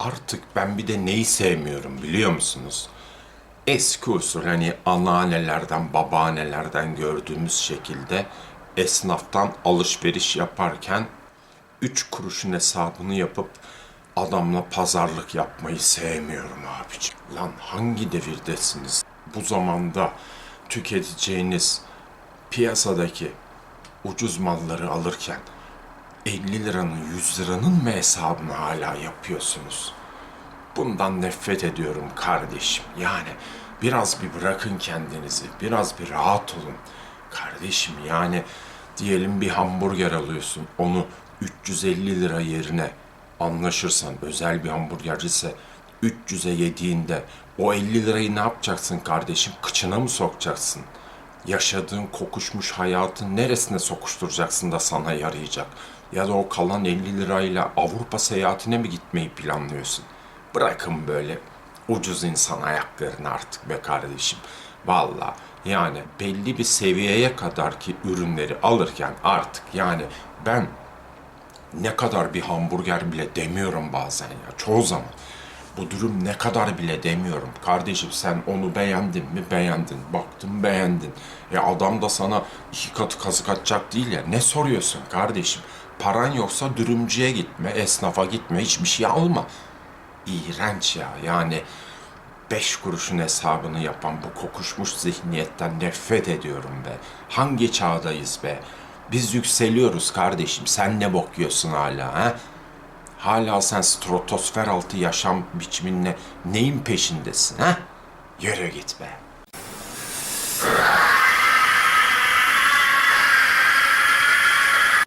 Artık ben bir de neyi sevmiyorum biliyor musunuz? Eski usul hani anneannelerden, babaannelerden gördüğümüz şekilde esnaftan alışveriş yaparken üç kuruşun hesabını yapıp adamla pazarlık yapmayı sevmiyorum abiciğim. Lan hangi devirdesiniz? Bu zamanda tüketeceğiniz piyasadaki ucuz malları alırken 50 liranın 100 liranın mı hesabını hala yapıyorsunuz? Bundan nefret ediyorum kardeşim. Yani biraz bir bırakın kendinizi, biraz bir rahat olun. Kardeşim yani diyelim bir hamburger alıyorsun. Onu 350 lira yerine anlaşırsan özel bir hamburgerci ise 300'e yediğinde o 50 lirayı ne yapacaksın kardeşim? Kıçına mı sokacaksın? Yaşadığın kokuşmuş hayatın neresine sokuşturacaksın da sana yarayacak? Ya da o kalan 50 lirayla Avrupa seyahatine mi gitmeyi planlıyorsun? Bırakın böyle ucuz insan ayaklarını artık be kardeşim. Valla yani belli bir seviyeye kadar ki ürünleri alırken artık yani ben ne kadar bir hamburger bile demiyorum bazen ya çoğu zaman. Bu durum ne kadar bile demiyorum. Kardeşim sen onu beğendin mi? Beğendin. Baktın beğendin. E adam da sana iki katı kazık atacak değil ya. Ne soruyorsun kardeşim? Paran yoksa dürümcüye gitme, esnafa gitme, hiçbir şey alma. İğrenç ya yani beş kuruşun hesabını yapan bu kokuşmuş zihniyetten nefret ediyorum be. Hangi çağdayız be? Biz yükseliyoruz kardeşim. Sen ne bok yiyorsun hala ha? Hala sen stratosfer altı yaşam biçiminle neyin peşindesin ha? Yürü git be.